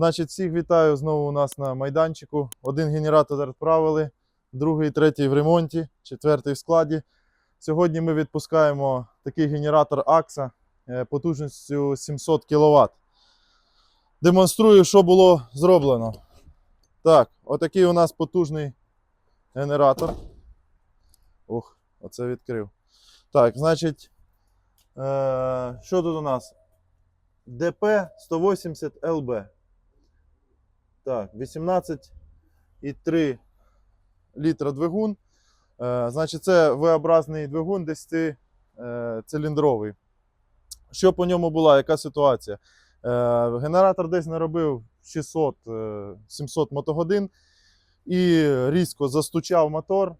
Значить, всіх вітаю знову у нас на майданчику. Один генератор відправили, другий, третій в ремонті, четвертий в складі. Сьогодні ми відпускаємо такий генератор AXA е, потужністю 700 кВт. Демонструю, що було зроблено. Так, отакий у нас потужний генератор. Ух, оце відкрив. Так, значить, е, що тут у нас? ДП 180 ЛБ. Так, 18,3 літра двигун. Е, значить, це V-образний двигун 10 е, циліндровий. Що по ньому була, яка ситуація? Е, генератор десь наробив 600-700 мотогодин і різко застучав мотор. Е,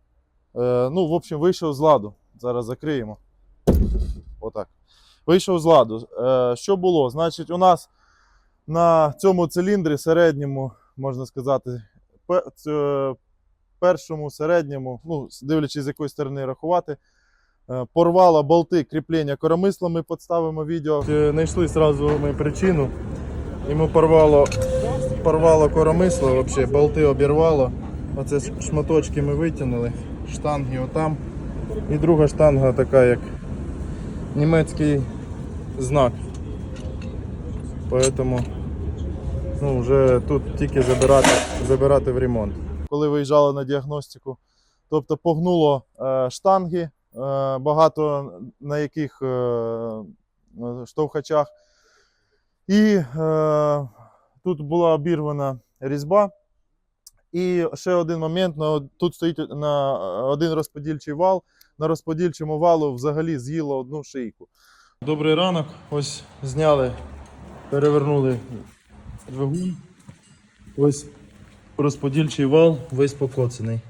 ну, в общем, вийшов з ладу. Зараз закриємо. Отак. Вийшов з ладу. Е, що було? Значить, у нас на цьому циліндрі середньому, можна сказати, першому, середньому, ну, дивлячись з якої сторони рахувати, е, порвало болти кріплення коромисла. Ми підставимо відео. Знайшли одразу ми причину. Йому порвало, порвало коромисло, взагалі, болти обірвало. Оце шматочки ми витягнули, штанги отам. І друга штанга така, як німецький знак. Поэтому ну, вже тут тільки забирати, забирати в ремонт. Коли виїжджали на діагностику, тобто погнуло е, штанги, е, багато на яких е, штовхачах. І е, тут була обірвана різьба. І ще один момент: на, тут стоїть на один розподільчий вал. На розподільчому валу взагалі з'їло одну шийку. Добрий ранок. Ось зняли, перевернули двигун. Ось розподільчий вал, весь покоцаний.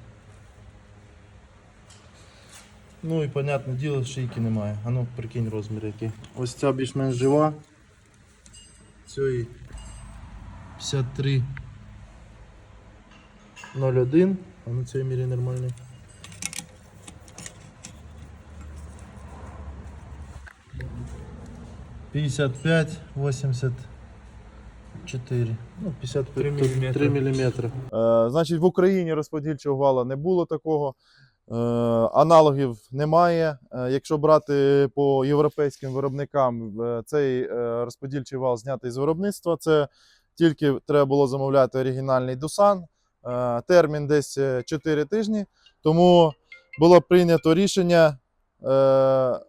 Ну і понятне діло, шийки немає. А ну прикинь розмір який. Ось ця більш-менш жива. Цієї 53 01. А на цій мірі нормальний. Пятьдесят пять, восемьдесят чотири. Ну, 55, 3 3 мм. Е, значить, в Україні розподільчого вала не було такого. Е, аналогів немає. Е, якщо брати по європейським виробникам, е, цей е, розподільчий вал знятий з виробництва. Це тільки треба було замовляти оригінальний Дусан. Е, термін десь е, 4 тижні. Тому було прийнято рішення е,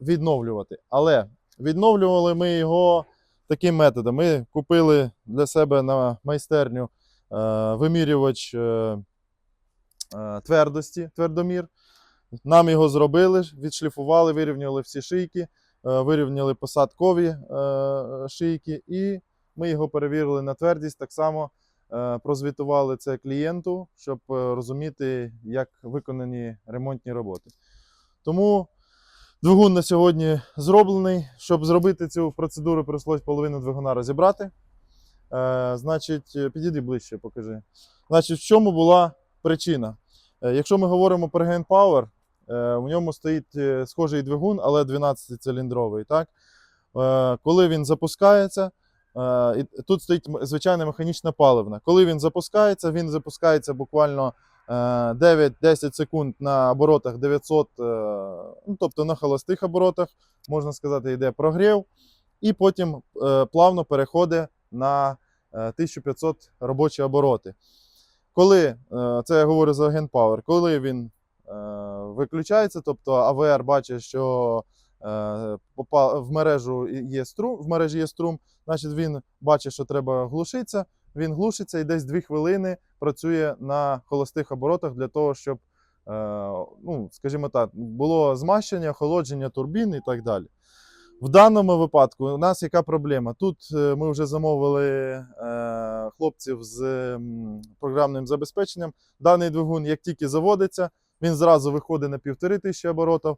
відновлювати. Але відновлювали ми його таким методом. Ми купили для себе на майстерню е, вимірювач е, е, твердості, твердомір. Нам його зробили, відшліфували, вирівняли всі шийки, вирівняли посадкові шийки, і ми його перевірили на твердість. Так само прозвітували це клієнту, щоб розуміти, як виконані ремонтні роботи. Тому Двигун на сьогодні зроблений. Щоб зробити цю процедуру, прийшлось половину двигуна розібрати. Е, значить, е, підійди ближче, покажи. Значить, в чому була причина? Е, якщо ми говоримо про Gen Power, е, в ньому стоїть е, схожий двигун, але 12-циліндровий. Так? Е, коли він запускається, е, тут стоїть звичайна механічна паливна. Коли він запускається, він запускається буквально 9-10 секунд на оборотах 900, е, ну, тобто на холостих оборотах, можна сказати, йде прогрів, і потім е, плавно переходить на е, 1500 робочі обороти. Коли, е, це я говорю за Power, коли він е, виключається, тобто АВР бачить, що е, в мережу є струм, в мережі є струм, значить він бачить, що треба глушитися, він глушиться і десь 2 хвилини працює на холостих оборотах для того, щоб, е, ну, скажімо так, було змащення, охолодження турбін і так далі. В даному випадку у нас яка проблема? Тут е, ми вже замовили е, хлопців з програмним забезпеченням. Даний двигун, як тільки заводиться, він зразу виходить на півтори тисячі оборотів.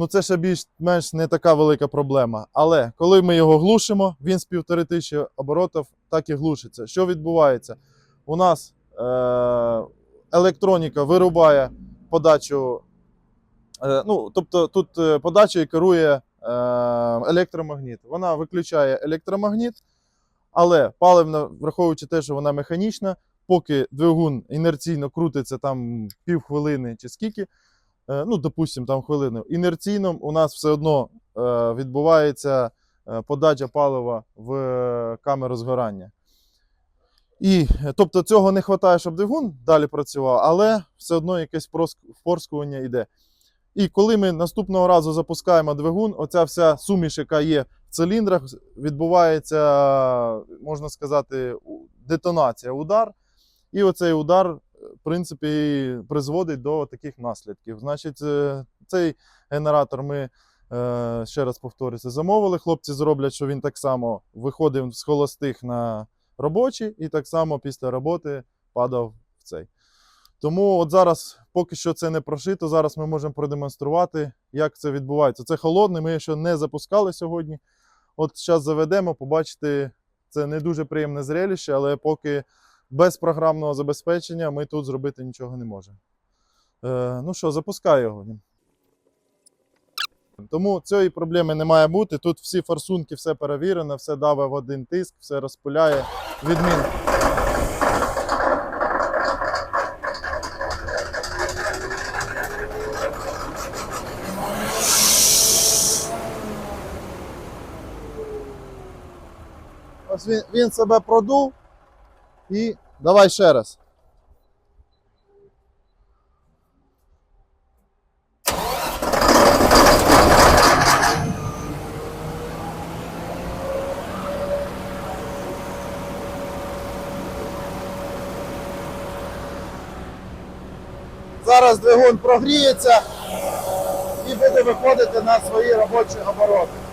Ну, це ще більш-менш не така велика проблема. Але коли ми його глушимо, він з півтори тисячі оборотів так і глушиться. Що відбувається? У нас е, електроніка вирубає подачу. Е, ну, тобто тут е, подачею керує е, електромагніт. Вона виключає електромагніт, Але паливна, враховуючи те, що вона механічна, поки двигун інерційно крутиться там півхвилини чи скільки, ну, допустимо, там хвилину, інерційно у нас все одно е, відбувається е, подача палива в е, камеру згорання. І, е, тобто цього не вистачає, щоб двигун далі працював, але все одно якесь впорскування йде. І коли ми наступного разу запускаємо двигун, оця вся суміш, яка є в циліндрах, відбувається, можна сказати, детонація, удар. І оцей удар, в принципі, призводить до таких наслідків. Значить, е, цей генератор ми, е, ще раз повторюся, замовили. Хлопці зроблять, що він так само виходив з холостих на робочі, і так само після роботи падав в цей. Тому от зараз, поки що це не прошито, зараз ми можемо продемонструвати, як це відбувається. Це холодне, ми ще не запускали сьогодні. От зараз заведемо, побачите, це не дуже приємне зрелище, але поки без програмного забезпечення ми тут зробити нічого не можемо. Е, ну що, запускаю його. Тому цієї проблеми не має бути. Тут всі форсунки, все перевірено, все даве в один тиск, все розпиляє. Відмін. Ось він, він себе продув і давай ще раз. Зараз двигун прогріється і буде виходити на свої робочі обороти.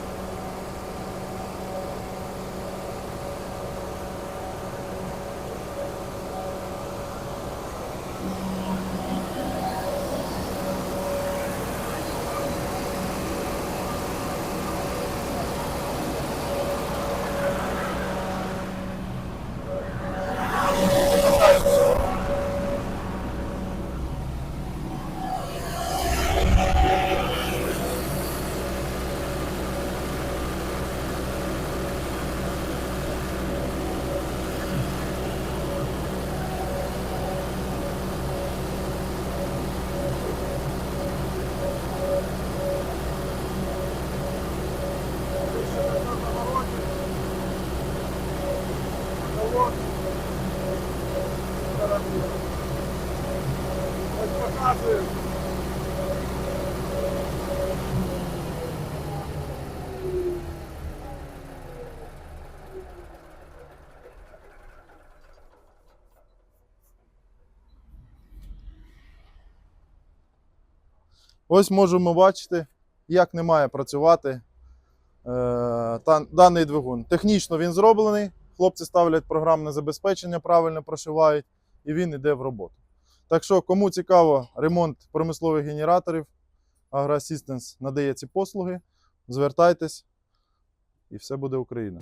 Ось можемо бачити, як не має працювати е, та, даний двигун. Технічно він зроблений, хлопці ставлять програмне забезпечення, правильно прошивають, і він йде в роботу. Так що, кому цікаво ремонт промислових генераторів, AgroAssistance надає ці послуги, звертайтесь, і все буде Україна.